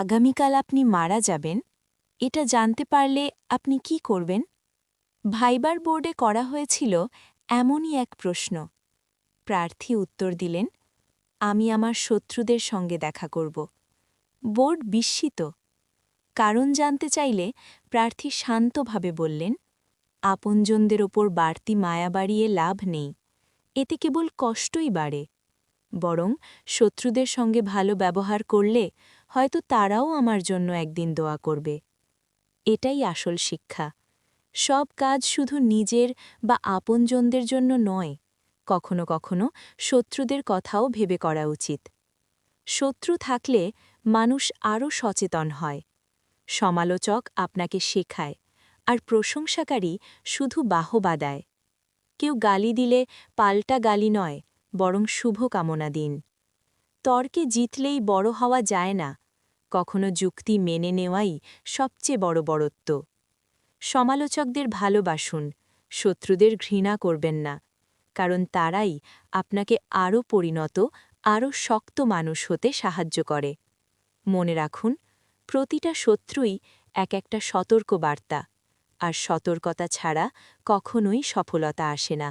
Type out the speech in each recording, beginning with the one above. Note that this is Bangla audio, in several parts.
আগামীকাল আপনি মারা যাবেন, এটা জানতে পারলে আপনি কি করবেন? ভাইবার বোর্ডে করা হয়েছিল এমনই এক প্রশ্ন। প্রার্থী উত্তর দিলেন, আমি আমার শত্রুদের সঙ্গে দেখা করব। বোর্ড বিস্মিত। কারণ জানতে চাইলে প্রার্থী শান্তভাবে বললেন, আপনজনদের ওপর বাড়তি মায়া বাড়িয়ে লাভ নেই। এতে কেবল কষ্টই বাড়ে। বরং শত্রুদের সঙ্গে ভালো ব্যবহার করলে হয়তো তারাও আমার জন্য একদিন দোয়া করবে। এটাই আসল শিক্ষা। সব কাজ শুধু নিজের বা আপনজনদের জন্য নয়, কখনো কখনো শত্রুদের কথাও ভেবে করা উচিত। শত্রু থাকলে মানুষ আরও সচেতন হয়। সমালোচক আপনাকে শেখায় আর প্রশংসাকারী শুধু বাহবা দেয়। কেউ গালি দিলে পাল্টা গালি নয়, বরং শুভ কামনা দিন। তর্কে জিতলেই বড় হওয়া যায় না কখনো যুক্তি মেনে নেওয়াই সবচেয়ে বড় বড়ত্ব। সমালোচকদের ভালোবাসুন, শত্রুদের ঘৃণা করবেন না, কারণ তারাই আপনাকে আরও পরিণত, আরও শক্ত মানুষ হতে সাহায্য করে। মনে রাখুন, প্রতিটা শত্রুই এক একটা সতর্ক বার্তা আর সতর্কতা ছাড়া কখনোই সফলতা আসে না।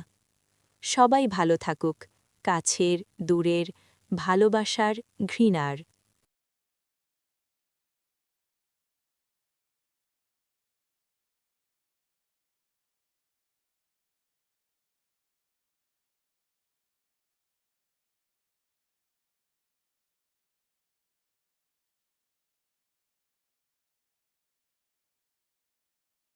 সবাই ভালো থাকুক, কাছের, দূরের, ভালোবাসার, ঘৃণার।